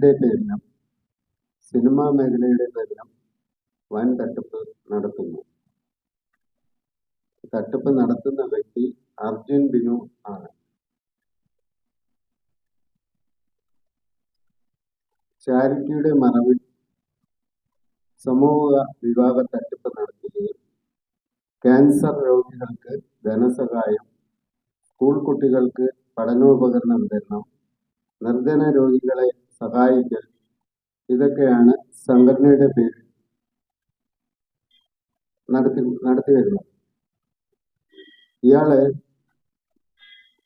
ചാരിറ്റിയുടെ പേരിലും സിനിമാ മേഖലയുടെ പേരിലും വൻ തട്ടിപ്പ് നടത്തുന്നു. തട്ടിപ്പ് നടത്തുന്ന വ്യക്തി അർജുൻ ബിനു ആണ്. ചാരിറ്റിയുടെ മറവിൽ സമൂഹ വിവാഹ തട്ടിപ്പ് നടത്തുകയും ക്യാൻസർ രോഗികൾക്ക് ധനസഹായം സ്കൂൾ കുട്ടികൾക്ക് പഠനോപകരണ വിതരണം നിർധന രോഗികളെ സഹായിക്കൽ. ഇതൊക്കെയാണ് സംഘടനയുടെ പേര്. നടത്തി നടത്തി വരുന്നത്. ഇയാൾ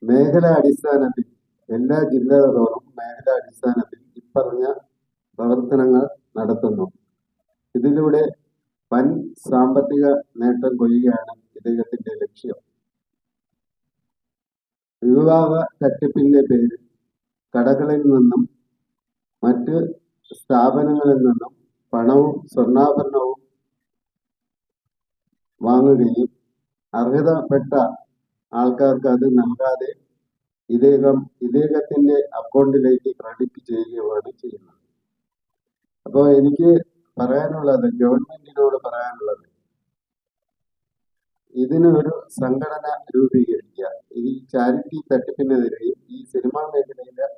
മേഖലാ അടിസ്ഥാനത്തിൽ എല്ലാ ജില്ലകളോടും മേഖലാ അടിസ്ഥാനത്തിൽ ഇപ്പറഞ്ഞ പ്രവർത്തനങ്ങൾ നടത്തുന്നു. ഇതിലൂടെ വൻ സാമ്പത്തിക നേട്ടം കൊയ്യുകയാണ് ഇദ്ദേഹത്തിന്റെ ലക്ഷ്യം. വിവാഹ തട്ടിപ്പിന്റെ പേരിൽ കടകളിൽ നിന്നും മറ്റ് സ്ഥാപനങ്ങളിൽ നിന്നും പണവും സ്വർണാഭരണവും വാങ്ങുകയും അർഹതപ്പെട്ട ആൾക്കാർക്ക് അത് നൽകാതെ ഇദ്ദേഹം ഇദ്ദേഹത്തിന്റെ അക്കൗണ്ടിലേക്ക് ക്രെഡിറ്റ് ചെയ്യുകയാണ് ചെയ്യുന്നത്. അപ്പോൾ എനിക്ക് പറയാനുള്ളത് ഗവൺമെന്റിനോട് പറയാനുള്ളത് ഇതിന് ഒരു സംഘടന രൂപീകരിക്കുക. ഈ ചാരിറ്റി തട്ടിപ്പിനെതിരെയും ഈ സിനിമാ മേഖലയിലെ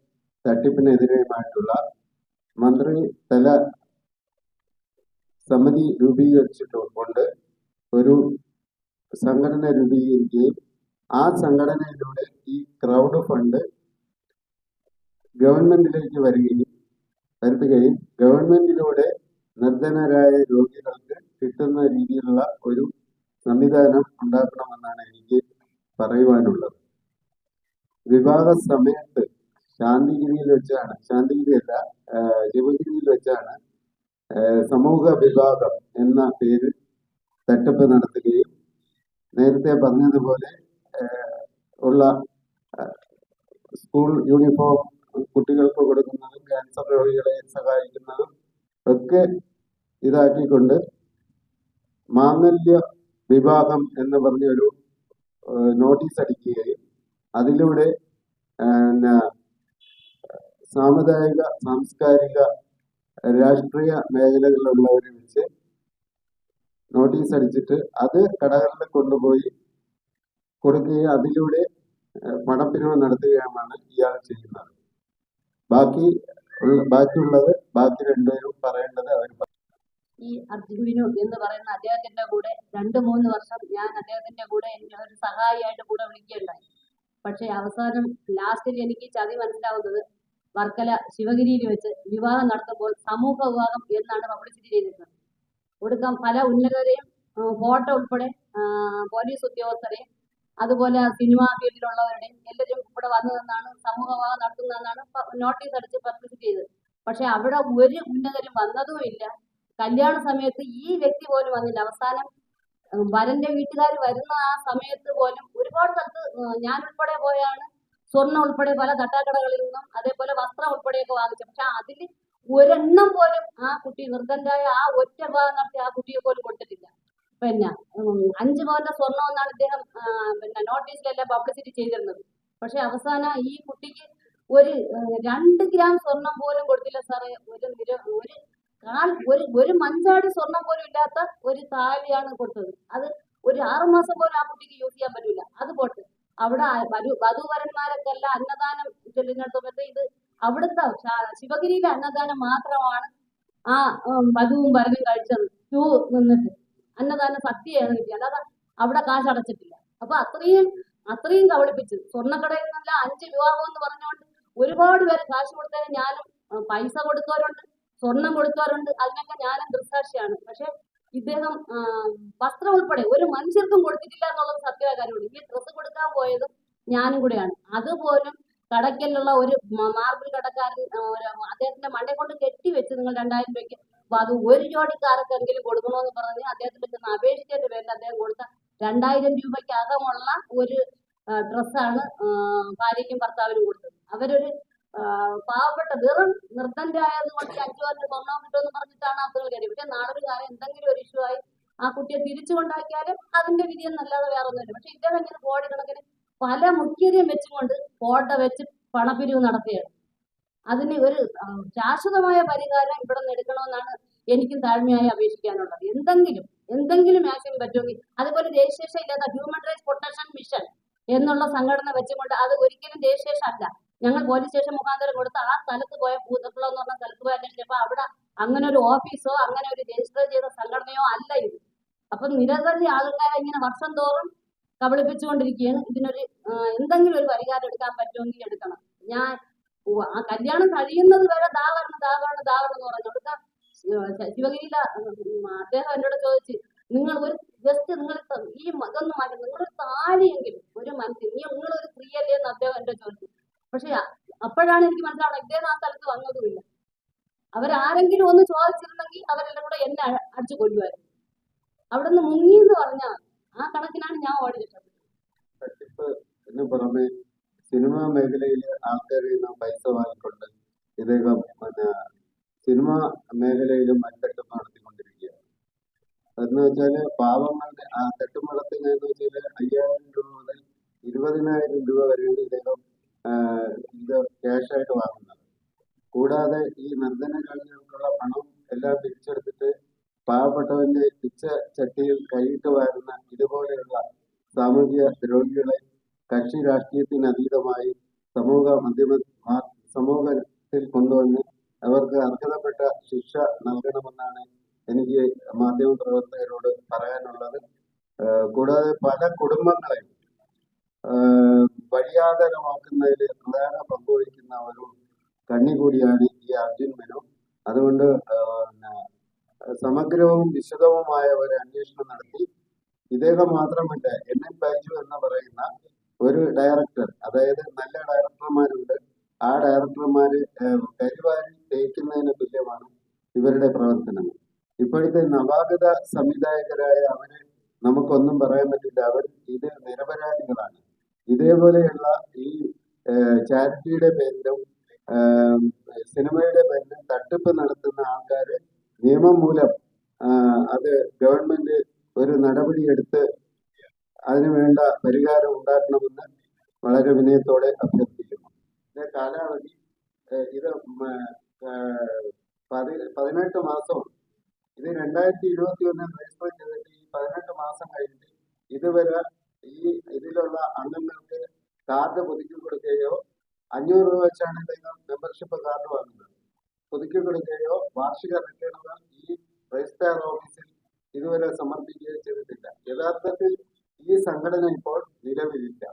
തട്ടിപ്പിനെതിരെയുമായിട്ടുള്ള മന്ത്രി തല സമിതി രൂപീകരിച്ചിട്ടുണ്ട്. ഒരു സംഘടന രൂപീകരിക്കുകയും ആ സംഘടനയിലൂടെ ഈ ക്രൗഡ് ഫണ്ട് ഗവൺമെന്റിലേക്ക് വരികയും വരുത്തുകയും ഗവൺമെന്റിലൂടെ നിർധനരായ രോഗികൾക്ക് കിട്ടുന്ന രീതിയിലുള്ള ഒരു സംവിധാനം ഉണ്ടാക്കണമെന്നാണ് എനിക്ക് പറയുവാനുള്ളത്. വിവാഹ സമയത്ത് ശാന്തിഗിരിയിൽ വെച്ചാണ് ശാന്തിഗിരിയല്ല ശിവഗിരിയിൽ വെച്ചാണ് സമൂഹ വിവാദം എന്ന പേരിൽ തട്ടിപ്പ് നടത്തുകയും നേരത്തെ പറഞ്ഞതുപോലെ ഉള്ള സ്കൂൾ യൂണിഫോം കുട്ടികൾക്ക് കൊടുക്കുന്നതും ക്യാൻസർ രോഗികളെ സഹായിക്കുന്നതും ഒക്കെ ഇതാക്കിക്കൊണ്ട് മാംഗല്യ വിവാഹം എന്ന് പറഞ്ഞൊരു നോട്ടീസ് അടിക്കുകയും അതിലൂടെ സാമുദായിക സാംസ്കാരിക രാഷ്ട്രീയ മേഖലകളിലുള്ളവരെ വെച്ച് നോട്ടീസ് അടിച്ചിട്ട് അത് കടകളിൽ കൊണ്ടുപോയി കൊടുക്കുകയും അതിലൂടെ പണപ്പിരിവ് നടത്തുകയുമാണ് ഇയാൾ ചെയ്യുന്നത്. ബാക്കി ബാക്കിയുള്ളത് ബാക്കി രണ്ടുപേരും പറയേണ്ടത് അവർ ഈ അർജുൻ വിനു എന്ന് പറയുന്ന അദ്ദേഹത്തിന്റെ കൂടെ രണ്ട് മൂന്ന് വർഷം ഞാൻ അദ്ദേഹത്തിന്റെ കൂടെ എന്നെ ഒരു സഹായിയായിട്ട് കൂടെ വിളിക്കുകയുണ്ടായി. പക്ഷെ അവസാനം ലാസ്റ്റിൽ എനിക്ക് ചതി മനസ്സിലാവുന്നത് വർക്കല ശിവഗിരിയിൽ വെച്ച് വിവാഹം നടത്തുമ്പോൾ സമൂഹ വിവാഹം എന്നാണ് പബ്ലിസിറ്റി ചെയ്തിരുന്നത് ഒടുക്കം പല ഉന്നതരെയും ഫോട്ടോ ഉൾപ്പെടെ പോലീസ് ഉദ്യോഗസ്ഥരെയും അതുപോലെ സിനിമാ ഫീൽഡിലുള്ളവരുടെയും എല്ലാവരും ഇവിടെ വന്നു നിന്നാണ് സമൂഹ വിവാഹം നടത്തുന്നതെന്നാണ് നോട്ടീസ് അടിച്ച് പബ്ലിസിറ്റി ചെയ്തത് പക്ഷെ അവിടെ ഒരു ഉന്നതരും വന്നതുമില്ല കല്യാണ സമയത്ത് ഈ വ്യക്തി പോലും വന്നില്ല. അവസാനം വരന്റെ വീട്ടുകാർ വരുന്ന ആ സമയത്ത് പോലും ഒരുപാട് സ്ഥലത്ത് ഞാൻ ഉൾപ്പെടെ പോയാണ്. സ്വർണം ഉൾപ്പെടെ പല തട്ടാക്കടകളിൽ നിന്നും അതേപോലെ വസ്ത്രം ഉൾപ്പെടെയൊക്കെ വാങ്ങിച്ചു. പക്ഷെ അതിൽ ഒരെണ്ണം പോലും ആ കുട്ടി നിർദ്ധനായ ആ ഒറ്റ ഭാഗം നടത്തി ആ കുട്ടിയെ പോലും കൊടുത്തിട്ടില്ല. പിന്നെ അഞ്ചു പവന്റെ സ്വർണം എന്നാണ് ഇദ്ദേഹം പിന്നെ നോട്ടീസിലെല്ലാം പബ്ലിസിറ്റി ചെയ്തിരുന്നത്. പക്ഷെ അവസാനം ഈ കുട്ടിക്ക് ഒരു രണ്ട് ഗ്രാം സ്വർണം പോലും കൊടുത്തില്ല സാറേ. ഒരു നിര ഒരു കാൽ ഒരു ഒരു മഞ്ചാടി സ്വർണം പോലും ഇല്ലാത്ത ഒരു താലിയാണ് കൊടുത്തത്. അത് ഒരു ആറുമാസം പോലും ആ കുട്ടിക്ക് യൂസ് ചെയ്യാൻ പറ്റില്ല അത് പോട്ട്. അവിടെ വരു വധുവരന്മാരൊക്കെ എല്ലാം അന്നദാനം ചെല്ലുന്നിടത്ത് ഇത് അവിടുത്തെ ശിവഗിരിയിലെ അന്നദാനം മാത്രമാണ് ആ വധുവും വരനും കഴിച്ചത്. ക്യൂ നിന്നിട്ട്. അന്നദാനം സത്യമാണ് കിട്ടിയത്. അല്ലാതെ അവിടെ കാശ് അടച്ചിട്ടില്ല. അപ്പൊ അത്രയും അത്രയും കബളിപ്പിച്ച്. സ്വർണക്കടയിൽ നിന്നല്ല അഞ്ച് വിവാഹം എന്ന് പറഞ്ഞുകൊണ്ട് ഒരുപാട് പേര് കാശ് കൊടുത്തതിന് ഞാനും പൈസ കൊടുത്തവരുണ്ട് സ്വർണം കൊടുത്തവരുണ്ട്. അതിനൊക്കെ ഞാനും ദൃക്സാക്ഷിയാണ്. പക്ഷെ ഇദ്ദേഹം വസ്ത്രം ഉൾപ്പെടെ ഒരു മനുഷ്യർക്കും കൊടുത്തിട്ടില്ല എന്നുള്ളത് കാര്യമാണ് ഈ ഡ്രസ്സ് കൊടുക്കാൻ പോയത് ഞാനും കൂടെയാണ്. അതുപോലും കടക്കലുള്ള ഒരു മാർബിൾ കടക്കാരൻ അദ്ദേഹത്തിന്റെ മണ്ടെ കൊണ്ട് കെട്ടി വെച്ച് നിങ്ങൾ രണ്ടായിരം രൂപയ്ക്ക് അപ്പൊ അത് ഒരു ജോഡിക്കാർക്കെങ്കിലും കൊടുക്കണമെന്ന് പറഞ്ഞ് അദ്ദേഹത്തിന്റെ ചെന്ന് അപേക്ഷിച്ചതിന്റെ പേരിൽ അദ്ദേഹം കൊടുത്ത രണ്ടായിരം രൂപയ്ക്കകമുള്ള ഒരു ഡ്രസ്സാണ് ഭാര്യയ്ക്കും ഭർത്താവിനും കൊടുത്തത്. അവരൊരു പാവപ്പെട്ട വെറും നിർദ്ധനരായത് കൊണ്ട് ഈ അഞ്ചു വർഷം സ്വർണം പറഞ്ഞിട്ടാണ് അസുഖം കയറി പക്ഷെ നാളൊരു കാലം എന്തെങ്കിലും ഒരു ഇഷ്യൂ ആയി ആ കുട്ടിയെ തിരിച്ചു കൊണ്ടാക്കിയാലും അതിന്റെ വിധി എന്നല്ലാതെ വേറെ ഒന്നുമില്ല പക്ഷെ ഇദ്ദേഹം ഇങ്ങനെ കോടി കണക്കിന് പല മുഖ്യതയും വെച്ചുകൊണ്ട് കോട്ട വെച്ച് പണപ്പിരിവ് നടത്തുകയാണ്. അതിന് ഒരു ശാശ്വതമായ പരിഹാരം ഇവിടെ നിന്ന് എടുക്കണമെന്നാണ് എനിക്കും താഴ്മയായി അപേക്ഷിക്കാനുള്ളത്. എന്തെങ്കിലും എന്തെങ്കിലും മാക്സിമം പറ്റുമെങ്കിൽ അതുപോലെ രജിസ്ട്രേഷൻ ഇല്ലാത്ത ഹ്യൂമൻ റൈറ്റ്സ് പ്രൊട്ടക്ഷൻ മിഷൻ എന്നുള്ള സംഘടന വെച്ചുകൊണ്ട് അത് ഒരിക്കലും രജിസ്ട്രേഷൻ അല്ല. ഞങ്ങൾ പോലീസ് സ്റ്റേഷൻ മുഖാന്തരം കൊടുത്ത് ആ സ്ഥലത്ത് പോയ ഭൂതക്കുളം എന്ന് പറഞ്ഞ സ്ഥലത്ത് പോയി അന്വേഷിച്ചപ്പോൾ അവിടെ അങ്ങനെ ഒരു ഓഫീസോ അങ്ങനെ ഒരു രജിസ്റ്റർ ചെയ്ത സംഘടനയോ അല്ല ഇത്. അപ്പം നിരവധി ആൾക്കാരെ ഇങ്ങനെ വർഷം തോറും കബളിപ്പിച്ചുകൊണ്ടിരിക്കുകയാണ്. ഇതിനൊരു എന്തെങ്കിലും ഒരു പരിഹാരം എടുക്കാൻ പറ്റുമെങ്കിൽ എടുക്കണം. ഞാൻ ആ കല്യാണം കഴിയുന്നത് വരെ ദാ വരണം ദാ വരണം ദാ വരണം എന്ന് പറഞ്ഞു. അവിടുത്തെ ശിവഗിരിയില അദ്ദേഹം എന്നോട് ചോദിച്ച് നിങ്ങൾ ഒരു ജസ്റ്റ് നിങ്ങൾ ഈ ഇതൊന്നും മാറ്റി നിങ്ങളൊരു താലിയെങ്കിലും ഒരു മനസ്സിൽ നീ നിങ്ങളൊരു സ്ത്രീ അല്ലേ എന്ന് അദ്ദേഹം എന്നോട് ചോദിച്ചു. പക്ഷെ അപ്പോഴാണ് എനിക്ക് മനസ്സിലാവുന്നത് ഇദ്ദേഹം ആ സ്ഥലത്ത് വന്നതുമില്ല. അവരാരെങ്കിലും ഒന്ന് ചോദിച്ചിരുന്നെങ്കിൽ അവരെല്ലാം കൂടെ എന്നെ അടിച്ചു കൊല്ലുമായിരുന്നു. അവിടെ നിന്ന് മുങ്ങി എന്ന് പറഞ്ഞാൽ ആ കണക്കിനാണ് ഞാൻ ഓടി രക്ഷപ്പെട്ടത് തട്ടിപ്പ് എന്ന് പുറമെ സിനിമാ മേഖലയിൽ ആൾക്കാരിൽ നിന്ന് പൈസ വാങ്ങിക്കൊണ്ട് ഇദ്ദേഹം പിന്നെ സിനിമാ മേഖലയിലും മറ്റൊക്കെ നടത്തിക്കൊണ്ടിരിക്കുകയാണ്. എന്ന് വെച്ചാൽ പാവങ്ങളുടെ ആ തട്ടുമുളത്തിന് എന്ന് വെച്ചാൽ അയ്യായിരം രൂപ മുതൽ ഇരുപതിനായിരം രൂപ വരെയാണ് ഇദ്ദേഹം ഇത് ക്യാഷായിട്ട് വാങ്ങുന്നത്. കൂടാതെ ഈ നർത്തനകൾക്കുള്ള പണം എല്ലാം പിരിച്ചെടുത്തിട്ട് പാവപ്പെട്ടവന്റെ പിച്ച ചട്ടിയിൽ കൈയിട്ട് വാരുന്ന ഇതുപോലെയുള്ള സാമൂഹിക ദ്രോഹികളെ കക്ഷി രാഷ്ട്രീയത്തിന് അതീതമായി സമൂഹ മാധ്യമ സമൂഹത്തിൽ കൊണ്ടുവന്ന് അവർക്ക് അർഹതപ്പെട്ട ശിക്ഷ നൽകണമെന്നാണ് എനിക്ക് മാധ്യമ പ്രവർത്തകരോട് പറയാനുള്ളത്. കൂടാതെ പല കുടുംബങ്ങളെയും ഏഹ് വഴിയാതരമാക്കുന്നതിൽ പ്രധാന പങ്കുവഹിക്കുന്ന ഒരു കണ്ണി കൂടിയാണ് ഈ അർജുൻ മെനു അതുകൊണ്ട് സമഗ്രവും വിശദവുമായ ഒരു അന്വേഷണം നടത്തി. ഇദ്ദേഹം മാത്രമല്ല എൻ എൻ ബാജു എന്ന് പറയുന്ന ഒരു ഡയറക്ടർ അതായത് നല്ല ഡയറക്ടർമാരുണ്ട് ആ ഡയറക്ടർമാര് കരിവാരി തേക്കുന്നതിന് തുല്യമാണ് ഇവരുടെ പ്രവർത്തനങ്ങൾ. ഇപ്പോഴത്തെ നവാഗത സംവിധായകരായ അവരെ നമുക്കൊന്നും പറയാൻ പറ്റില്ല. അവർ ഇത് നിരപരാധികളാണ്. ഇതേപോലെയുള്ള ഈ ചാരിറ്റിയുടെ പേരിലും സിനിമയുടെ പേരിലും തട്ടിപ്പ് നടത്തുന്ന ആൾക്കാര് നിയമം മൂലം അത് ഗവൺമെന്റ് ഒരു നടപടിയെടുത്ത് എടുത്ത് വേണ്ട പരിഹാരം ഉണ്ടാക്കണമെന്ന് വളരെ വിനയത്തോടെ അഭ്യർത്ഥിക്കുന്നു. ഇതിന്റെ കാലാവധി ഇത് പതിനെട്ട് മാസം. ഇത് രണ്ടായിരത്തി ഇരുപത്തി ഒന്നിൽ രജിസ്റ്റർ ചെയ്തിട്ട് ഈ പതിനെട്ട് മാസം കഴിഞ്ഞിട്ട് ഇതുവരെ ഈ ഇതിലുള്ള അംഗങ്ങൾക്ക് കാർഡ് പുതുക്കി കൊടുക്കുകയോ അഞ്ഞൂറ് രൂപ വെച്ചാണ് ഇദ്ദേഹം മെമ്പർഷിപ്പ് കാർഡ് വാങ്ങുന്നത്. പുതുക്കി കൊടുക്കുകയോ വാർഷിക റിട്ടേണുകൾ ഈ രജിസ്ട്രാർ ഓഫീസിൽ ഇതുവരെ സമർപ്പിക്കുകയോ ചെയ്തിട്ടില്ല. യഥാർത്ഥത്തിൽ ഈ സംഘടന ഇപ്പോൾ നിലവിലില്ല.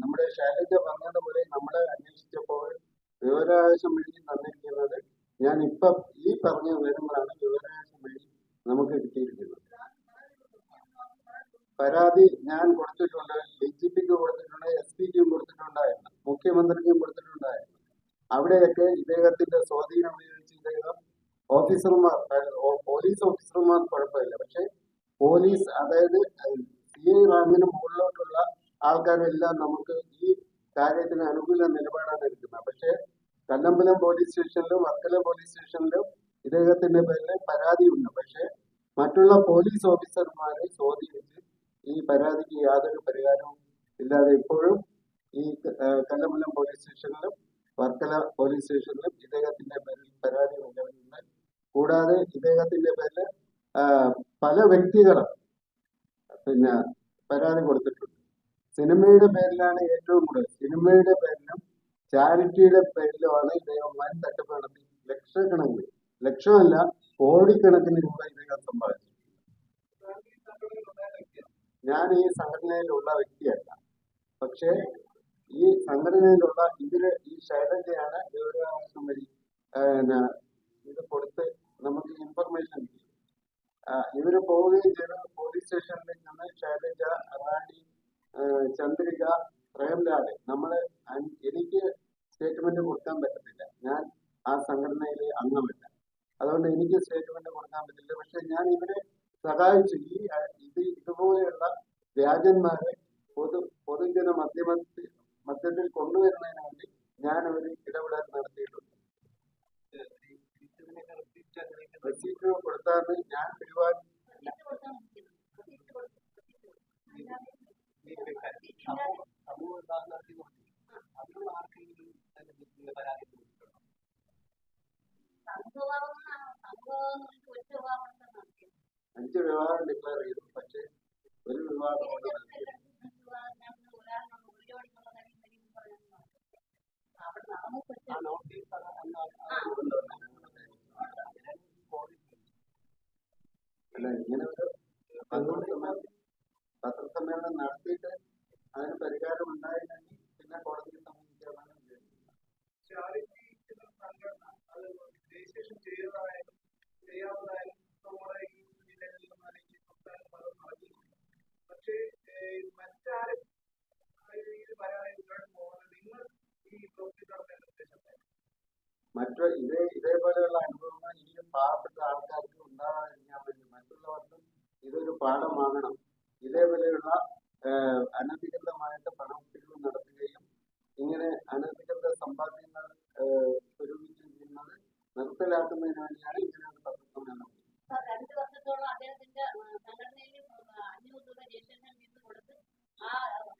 നമ്മുടെ ശൈലജ പറഞ്ഞതുപോലെ നമ്മളെ അന്വേഷിച്ചപ്പോൾ വിവരാവകാശം വഴി തന്നിരിക്കുന്നത് ഞാൻ ഇപ്പൊ ഈ പറഞ്ഞ വിവരങ്ങളാണ് വിവരാവകാശം വഴി നമുക്ക് കിട്ടിയിരിക്കുന്നത്. പരാതി ഞാൻ കൊടുത്തിട്ടുണ്ട് ഡി ജി പിക്ക് കൊടുത്തിട്ടുണ്ട് എസ് പിക്കും കൊടുത്തിട്ടുണ്ടായിരുന്നു മുഖ്യമന്ത്രിക്കും ഇദ്ദേഹത്തിന്റെ സ്വാധീനം ഉപയോഗിച്ച് ഇദ്ദേഹം ഓഫീസർമാർ പോലീസ് ഓഫീസർമാർ കുഴപ്പമില്ല. പക്ഷെ പോലീസ് അതായത് സി ഐ റാങ്കിന് മുകളിലോട്ടുള്ള ആൾക്കാരെല്ലാം നമുക്ക് ഈ കാര്യത്തിന് അനുകൂല നിലപാടാണ് എടുക്കുന്നത്. പക്ഷേ കല്ലമ്പലം പോലീസ് സ്റ്റേഷനിലും വർക്കല പോലീസ് സ്റ്റേഷനിലും ഇദ്ദേഹത്തിന്റെ പേരിൽ പരാതിയുണ്ട്. പക്ഷേ മറ്റുള്ള പോലീസ് ഓഫീസർമാരെ സ്വാധീനിച്ച് ഈ പരാതിക്ക് യാതൊരു പരിഹാരവും ഇല്ലാതെ ഇപ്പോഴും ഈ കല്ലമ്പലം പോലീസ് സ്റ്റേഷനിലും വർക്കല പോലീസ് സ്റ്റേഷനിലും ഇദ്ദേഹത്തിന്റെ പേരിൽ പരാതി നൽകണമെന്ന് കൂടാതെ ഇദ്ദേഹത്തിന്റെ പേരിൽ പല വ്യക്തികളും പിന്നെ പരാതി കൊടുത്തിട്ടുണ്ട്. സിനിമയുടെ പേരിലാണ് ഏറ്റവും കൂടുതൽ സിനിമയുടെ പേരിലും ചാരിറ്റിയുടെ പേരിലുമാണ് ഇദ്ദേഹം വൻ തട്ടിപ്പ് നടത്തി ലക്ഷക്കണക്കിന് ലക്ഷമല്ല കോടിക്കണക്കിന് രൂപ ഇദ്ദേഹം സമ്പാദിച്ചു ഞാൻ ഈ സംഘടനയിലുള്ള വ്യക്തിയല്ല. പക്ഷേ ഈ സംഘടനയിലുള്ള ഇതിൽ ഈ ശൈലജയാണ് വിവരാവകാശം വഴി ഇത് കൊടുത്ത് നമുക്ക് ഇൻഫർമേഷൻ ഇവർ പോവുകയും ചെയ്ത. പോലീസ് സ്റ്റേഷനിൽ നിന്ന് ശൈലജ റാണി ചന്ദ്രിക പ്രേംലാൽ നമ്മൾ എനിക്ക് സ്റ്റേറ്റ്മെന്റ് കൊടുക്കാൻ പറ്റത്തില്ല. ഞാൻ ആ സംഘടനയിലെ അംഗമല്ല. അതുകൊണ്ട് എനിക്ക് സ്റ്റേറ്റ്മെന്റ് കൊടുക്കാൻ പറ്റില്ല പക്ഷെ ഞാൻ ഇവരെ സഹായിച്ചു. ഈ ഇത് ഇതുപോലെയുള്ള വ്യാജന്മാരെ പൊതു പൊതുജന മധ്യമത്തിൽ മധ്യത്തിൽ കൊണ്ടുവരുന്നതിന് വേണ്ടി ഞാൻ ഒരു ഇടപെടൽ നടത്തിയിട്ടുണ്ട്. ഞാൻ പിടിവാൻ അഞ്ച് വിവാഹം ഡിക്ലെയർ ചെയ്തു. പക്ഷെ ഒരു വിവാഹം അല്ല ഇങ്ങനെ ഒരു പത്രസമ്മേളനം നടത്തിയിട്ട് അതിന് പരിഹാരം ഉണ്ടായില്ലെങ്കിൽ പിന്നെ കോടതിയെ സമീപിക്കാനാണ് വിചാരിക്കുന്നത് നിർത്തലാക്കുന്നതിന് വേണ്ടിയാണ് ഇങ്ങനെ ഒരു രണ്ട് വർഷത്തോളം അദ്ദേഹത്തിന്റെ സംഘടനയിൽ അഞ്ഞൂറ് രൂപ രജിസ്ട്രേഷൻ ഫീസ് കൊടുത്ത് ആ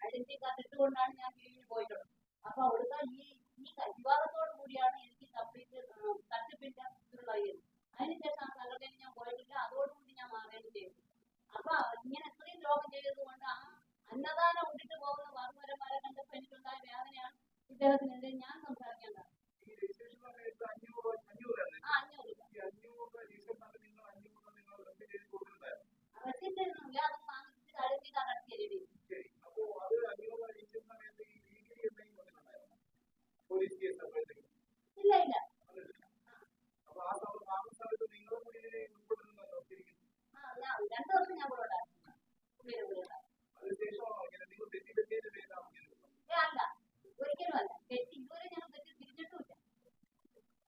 ഐഡന്റിറ്റി കാർഡ് ഇട്ടുകൊണ്ടാണ് ഞാൻ കീഴിൽ പോയിട്ടുള്ളത്. അപ്പൊ അവിടുത്തെ ഈ ഈ വിവാദത്തോടു കൂടിയാണ് എനിക്ക് കംപ്ലീറ്റ് തട്ടിപ്പിന്റെ ഇതുള്ളത് അതിനുശേഷം ആ സംഘടനയിൽ ഞാൻ പോയിട്ടില്ല. അതോടുകൂടി ഞാൻ മാറുകയും ചെയ്തു. ഇങ്ങനെ ഇത്രയും രോഗം ചെയ്തത് ആ അന്നദാനം ഉണ്ടിട്ട് പോകുന്ന വാർമരന്മാരെ കണ്ടപ്പോ എനിക്കുണ്ടായ വേദനയാണ്. ഇദ്ദേഹത്തിനെതിരെ ഞാൻ സംസാരിക്കേണ്ടത് ഈ രജിസ്ട്രേഷൻ സമയത്ത് അഞ്ഞൂറ് അഞ്ഞൂറല്ലേ ആ അഞ്ഞൂറ് രൂപ ഈ അഞ്ഞൂറ് രൂപ രജിസ്റ്റർ ചെയ്ത് നിങ്ങൾ അഞ്ഞൂറ് രൂപ നിങ്ങൾ റെസിപ്റ്റ് ചെയ്ത് കൊടുക്കുന്നതായിരുന്നു റെസിപ്റ്റ് ഒന്നുമില്ല അത് വാങ്ങിച്ചിട്ട് ഐഡന്റിറ്റി കാർഡ് അടച്ചു തരികയും ശരി അപ്പോ അത് അഞ്ഞൂറ് രൂപ രജിസ്റ്റർ സമയത്ത് ഈ ലീഗലി എന്തെങ്കിലും വന്നിട്ടുണ്ടായിരുന്നു പോലീസ് കേസ് അപ്പോഴത്തേക്കും ഇല്ല ഇല്ല വന്നിട്ടില്ല അപ്പൊ ആ സമയം ആ സമയത്ത് നിങ്ങളും കൂടി ഇതിനെ ഉൾപ്പെടുന്നുണ്ടല്ലോ ശരിക്കും ആ ഞാൻ രണ്ട് വർഷം ഞാൻ കൂടെ ഉണ്ടായിരുന്നു പുള്ളിയുടെ കൂടെ ഉണ്ടായിരുന്നു അതിനുശേഷമാണോ ഇങ്ങനെ നിങ്ങൾ തെറ്റിദ്ധരിച്ചതിന്റെ പേരിലാണോ ഇങ്ങനെ ഉള്ളത്? ഏ അല്ല ഒരിക്കലും അല്ല തെറ്റ് ഇതുവരെ ഞാൻ തെറ്റ് തിരിച്ചിട്ടുമില്ല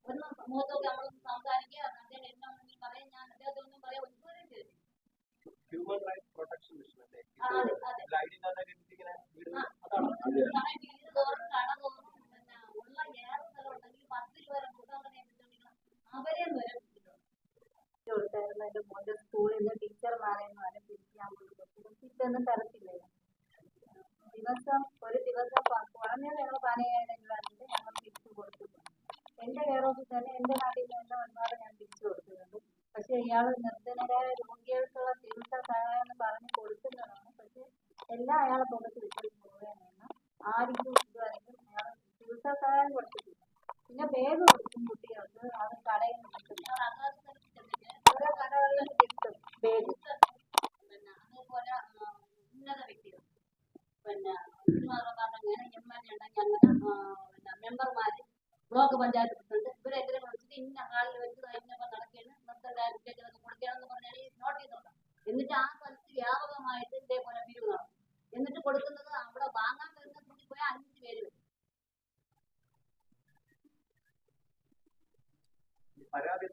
ഒന്ന് മുഖത്തൊക്കെ നമ്മളൊന്ന് സംസാരിക്കുക അദ്ദേഹം എന്നാണെന്ന് പറയാൻ ഞാൻ അദ്ദേഹത്തെ ഒന്നും പറയാൻ ഇതുവരെ ചെയ്തിട്ടില്ല ഹ്യൂമൻ റൈറ്റ്സ് പ്രൊട്ടക്ഷൻ മിഷൻ അല്ലേ ആ, അതെ, അതെ. ഐഡി കാർഡ് ഇങ്ങനെ വീട് ആ, അതാണ് സമയം വീട് തോറും കട തോറും പിന്നെ ഉള്ള ഏറെ സ്ഥലം ഉണ്ടെങ്കിൽ പത്ത് രൂപ വരെ കൂട്ടാൻ പറയുമ്പോഴത്തേക്കും അവരെ വരെ കൊടുത്തായിരുന്നു എന്റെ മോന്റെ സ്കൂളിൽ നിന്ന് ടീച്ചർമാരെ വരെ പിരിക്കാൻ തരത്തില്ലല്ലോ ദിവസം ഒരു ദിവസം കുറഞ്ഞ ഞങ്ങൾ രൂപ വെച്ചിട്ട് ഞങ്ങൾ തിരിച്ചു കൊടുത്തിട്ടുണ്ട്. എന്റെ കെയർ ഓഫിൽ തന്നെ എന്റെ നാട്ടിൽ നിന്ന് ഒരുപാട് ഞാൻ തിരിച്ചു കൊടുത്തിട്ടുണ്ട്. പക്ഷെ ഇയാൾ നിർദ്ധനരായ രോഗികൾക്കുള്ള ചികിത്സ സഹായം പറഞ്ഞ് കൊടുക്കുന്നതാണ്. പക്ഷെ എല്ലാം അയാളെ പുറത്ത് വിട്ടു പോവുകയാണ് ആർക്കും ഇതുവരെയും അയാൾ ചികിത്സാ സഹായം കൊടുത്തിട്ടില്ല. പിന്നെ ബാഗ് കൊടുക്കും കുട്ടികൾക്ക് അത് കടയിൽ നിന്ന് കിട്ടും ഓരോ കടകളിലും കിട്ടും ബാഗ് പിന്നെ അതേപോലെ ആ, ഉന്നത വ്യക്തികൾ പിന്നെ അങ്ങനെ എം എൽ എ ഉണ്ടെങ്കിൽ അങ്ങനെ ആ, പിന്നെ മെമ്പർമാര് ബ്ലോക്ക് പഞ്ചായത്ത് പ്രസിഡന്റ്. ഇവരെല്ലാം വിളിച്ചിട്ട് ഇന്ന ആളിൽ വെച്ച് ഇന്നപ്പം നടക്കുകയാണ് നിർത്തലായ കുട്ടികൾക്ക് കൊടുക്കുകയാണെന്ന് പറഞ്ഞാൽ നോട്ട് ചെയ്തോളാം. എന്നിട്ട് ആ സ്ഥലത്ത് വ്യാപകമായിട്ട് ഇതേപോലെ പിരിവ് നടക്കും എന്നിട്ട് കൊടുക്കുന്നത് അവിടെ വാങ്ങാൻ വരുന്ന കൂടി പോയാൽ അഞ്ച് പേര്. വരും പരാതി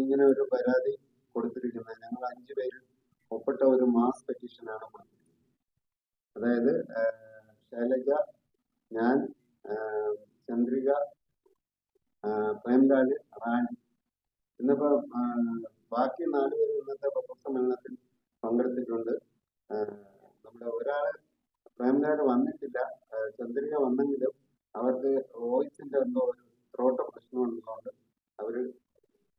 ഇങ്ങനെ ഒരു പരാതി കൊടുത്തിരിക്കുന്നത്. ഞങ്ങൾ അഞ്ചു പേര് ഒപ്പിട്ട ഒരു മാസ് പെറ്റീഷനാണ് കൊടുത്തിരിക്കുന്നത്. അതായത് ശൈലജ ഞാൻ ചന്ദ്രിക പ്രേംരാജ് റാണി ഇന്നിപ്പോ ആഹ്, ബാക്കി നാലുപേര് ഇന്നത്തെ പത്രസമ്മേളനത്തിൽ പങ്കെടുത്തിട്ടുണ്ട്. നമ്മുടെ ഒരാൾ പ്രേംരാജ് വന്നിട്ടില്ല. ചന്ദ്രിക വന്നെങ്കിലും അവർക്ക് വോയിസിന്റെ എന്തോ ഒരു ത്രോട്ട പ്രശ്നമുള്ളതുകൊണ്ട് അവർ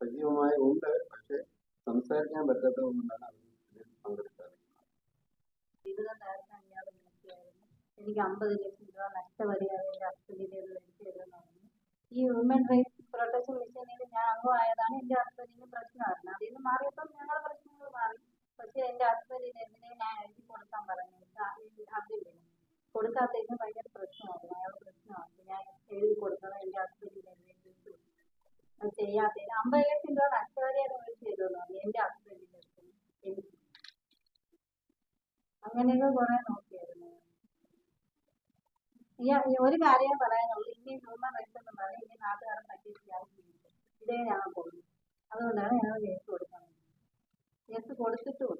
സജീവമായി ഉണ്ട്. പക്ഷെ സംസാരിക്കാൻ പറ്റാത്തത് കൊണ്ടാണ് അവർ ഇതിൽ പങ്കെടുക്കാറ് ജീവിതം തകർക്കാൻ ഇയാൾ നോക്കിയായിരുന്നു എനിക്ക് അമ്പത് ലക്ഷം രൂപ നഷ്ടപരിഹാരം എന്റെ ഹസ്ബൻഡിന്റെ മേടിച്ചു തരുമെന്ന് പറഞ്ഞു ഈ വുമൻ റൈറ്റ്സ് പ്രൊട്ടക്ഷൻ മിഷനിൽ ഞാൻ അംഗമായതാണ് എന്റെ ഹസ്ബൻഡിന് പ്രശ്നമായിരുന്നു അതിൽ നിന്ന് മാറിയപ്പം ഞങ്ങളുടെ പ്രശ്നങ്ങൾ മാറി പക്ഷേ എന്റെ ഹസ്ബൻഡിനെതിരെ ഞാൻ എഴുതി കൊടുക്കാൻ പറഞ്ഞു അതില്ല കൊടുക്കാത്തതിന് ഭയങ്കര പ്രശ്നമാണ്. അയാൾ പ്രശ്നമാണ്. ഞാൻ എഴുതി കൊടുക്കണം. എന്റെ ഹസ്ബൻഡിനെതിരെ കേസ് അത് ചെയ്യാത്തതിന് അമ്പത് ലക്ഷം രൂപ മേടിച്ചു തരുമെന്ന് പറഞ്ഞു എന്റെ ഹസ്ബൻഡിന്റെ അടുത്ത് എനിക്ക് അങ്ങനെയൊക്കെ കുറെ നോക്കിയായിരുന്നു ഈ ഒരു കാര്യം പറയാനുള്ളൂ. ഇനി ഹ്യൂമൻ റൈറ്റ്സ് എന്ന് പറഞ്ഞാൽ ഇനി നാട്ടുകാരെ പറ്റിയിട്ടില്ല ഇതേ ഞങ്ങൾ പോകുന്നു അതുകൊണ്ടാണ് ഞങ്ങൾ കേസ് കൊടുക്കാൻ കേസ് കൊടുത്തിട്ടും